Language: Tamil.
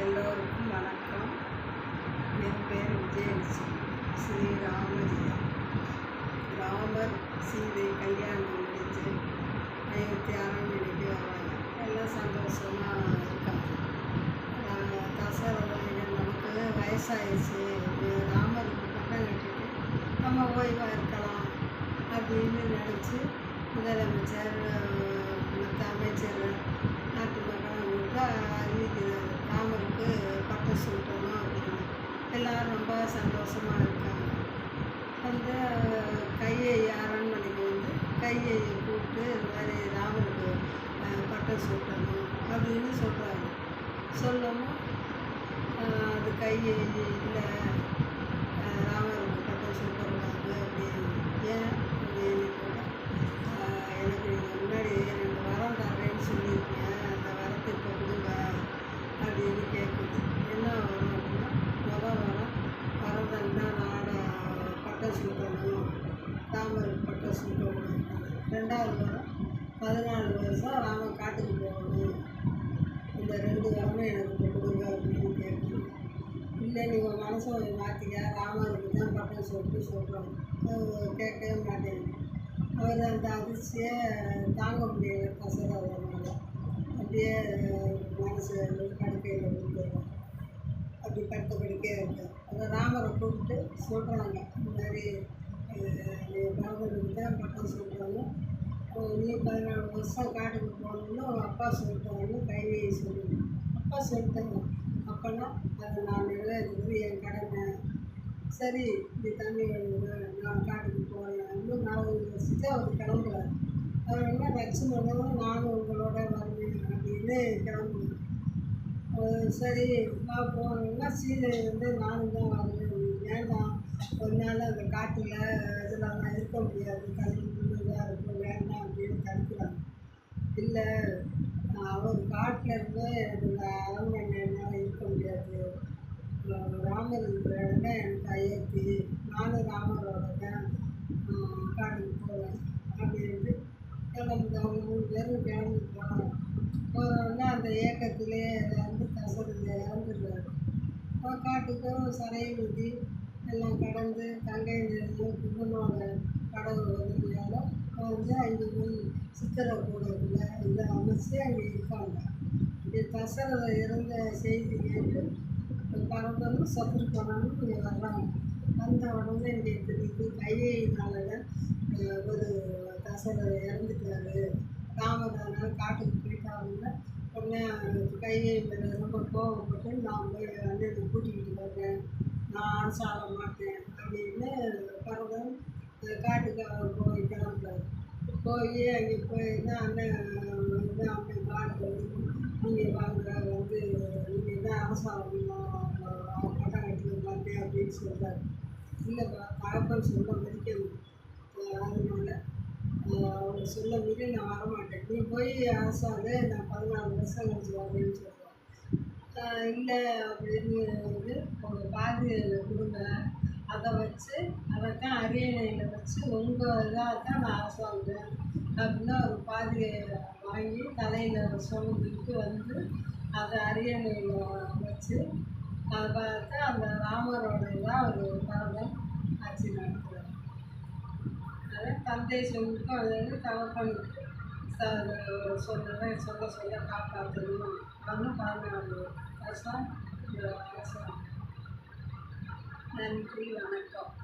எல்லோருக்கும் வணக்கம். என் பேர் விஜயலட்சுமி ஸ்ரீ ராமஜெயம் ராமர் சீதை கல்யாணம் முடிஞ்சு அயோத்தி அரண்மனைக்கு வராங்க எல்லாம் சந்தோஷமாக இருக்காங்க. ஆஹ் நமக்கு வயசாயிடுச்சு. ராமருக்கு பட்டம் கட்டிட்டு நம்ம ஓய்வாக இருக்கலாம் அப்படின்னு நினச்சி முதலமைச்சர் மற்ற அமைச்சர் நாட்டு சந்தோஷமாக இருக்காங்க. வந்து கையை அரண்மனைக்கு வந்து கையை கூப்பிட்டு இந்த மாதிரி பட்டம் சூட்டணும் அப்படின்னு சொல்கிறாங்க சொல்லவும் அது கையை இல்லை ராவனுக்கு பட்டம் சூட்டக்கூடாது அப்படின்னு ராமருக்கு சொல்லுவாங்க ரெண்டாவது வாரம் பதினாலு வருஷம் ராமன் காட்டுக்கு போகணும். இந்த ரெண்டு வரமும் எனக்கு இப்போ கொடுங்க அப்படின்னு கேட்குது இல்லை நீங்கள் மனசை கொஞ்சம் மாற்றிக்க ராமருக்கு தான் பட்டம் சொல்லிட்டு சொல்கிறோம் கேட்கவே மாட்டேன். அவர் அந்த அதிர்ச்சியை தாங்க முடியல கசரவனால அப்படியே மனசு படுக்கையில் விழுந்துடும் அப்படி படுத்த படுக்கையாக இருக்கு அந்த ராமரை கூப்பிட்டு சொல்கிறாங்க இந்த மாதிரி ஏதாவது இருந்தால் ராமருக்கு தான் இன்னும் நீ பதினாலு வருஷம் காட்டுக்கு போகணும்னு அப்பா சொல்லிட்டாங்கன்னு கையை சொல்லணும் அப்பா சொல்லிட்டாங்க அப்போனா அதை நான் இருக்குது என் கடமை சரி நீ தண்ணி நான் காட்டுக்கு போகிறேன் இன்னும் நாலு வருஷத்து அவர் கிளம்புறாரு அவர் என்ன லட்சுமணனும் நானும் உங்களோட வருவேன் அப்படின்னு கிளம்புறேன் சரி நான் போனேன்னா சீதை வந்து நானும் தான் வருவேன் வேண்டாம். ஒரு நாள் அந்த காட்டில் இதில் நான் இருக்க முடியாது. கல்வி இதாக இருக்கும் வேண்டாம் அப்படின்னு தடுக்கிறாங்க இல்லை அவர் காட்டில் இருந்து எனக்கு அரண்மனை என்னால் இருக்க முடியாது. ராமர் இருக்கிற இடம் தான் எனக்கு அயோத்தி நானும் ராமரோட தான் காட்டுக்கு போவேன் அப்படின்ட்டு கிளம்புது அவங்க மூணு பேரும் கிளம்பி போனாங்க. போகிறவங்க அந்த ஏக்கத்திலே வந்து தசரது இறந்துடுறாரு. காட்டுக்கும் சரையை ஊற்றி எல்லாம் கடந்து கங்கை நதியும் கும்பனோட கடவுள் உதவியால் வந்து அங்கே போய் சித்திரக்கூடத்தில் இதை அமைச்சு அங்கே இருப்பாங்க. இது தசரில் இறந்த செய்தி கேட்டு பரதனும் சத்ருபனும் இங்கே வர்றாங்க. வந்த உடனே இங்கே தெரியுது கையினால ஒரு தசரத இறந்துட்டாரு. ராமதானால் அதனால் காட்டுக்கு போயிட்டாங்க உடனே கையை ரொம்ப கோவப்பட்டு நான் போய் அண்ணனை கூட்டிக்கிட்டு வந்தேன் நான் சாக மாட்டேன் அப்படின்னு பரதன் காட்டுக்கு போய் கிளம்புறாரு. போய் அங்கே போய் தான் அண்ணன் வந்து அண்ணன் காடு நீங்கள் வாங்க வந்து நீங்கள் தான் அரசாங்கம் பட்டம் கட்டி பார்த்தேன் அப்படின்னு சொல்கிறாரு இல்லைப்பா தகப்பன் சொல்ல மதிக்கணும் அஹ் அதனால அவங்க சொல்ல மீறி நான் வரமாட்டேன். நீ போய் அரசாங்க நான் பதினாலு வருஷம் கழிச்சு வரேன்னு சொல்கிறேன் இல்லை அப்படின்னு வந்து உங்கள் பாதியில் கொடுங்க. அதை வச்சு அதை தான் அரியணையில் வச்சு உங்கள் இதாக தான் நான் அரசாங்குவேன் அப்படின்னா ஒரு பாதியை வாங்கி தலையில் சுமந்துட்டு வந்து அதை அரியணையில் வச்சு அதை பார்த்து அந்த ராமரோட இதாக ஒரு பரதம் ஆட்சி நடத்துகிறார் அதை தந்தை சொல்லிட்டு அது வந்து தகப்பனுக்கு சொல்ல சொல்ல சொல்ல காப்பாற்றணும் அப்படின்னு That's one. Yeah, one. Then three on the top.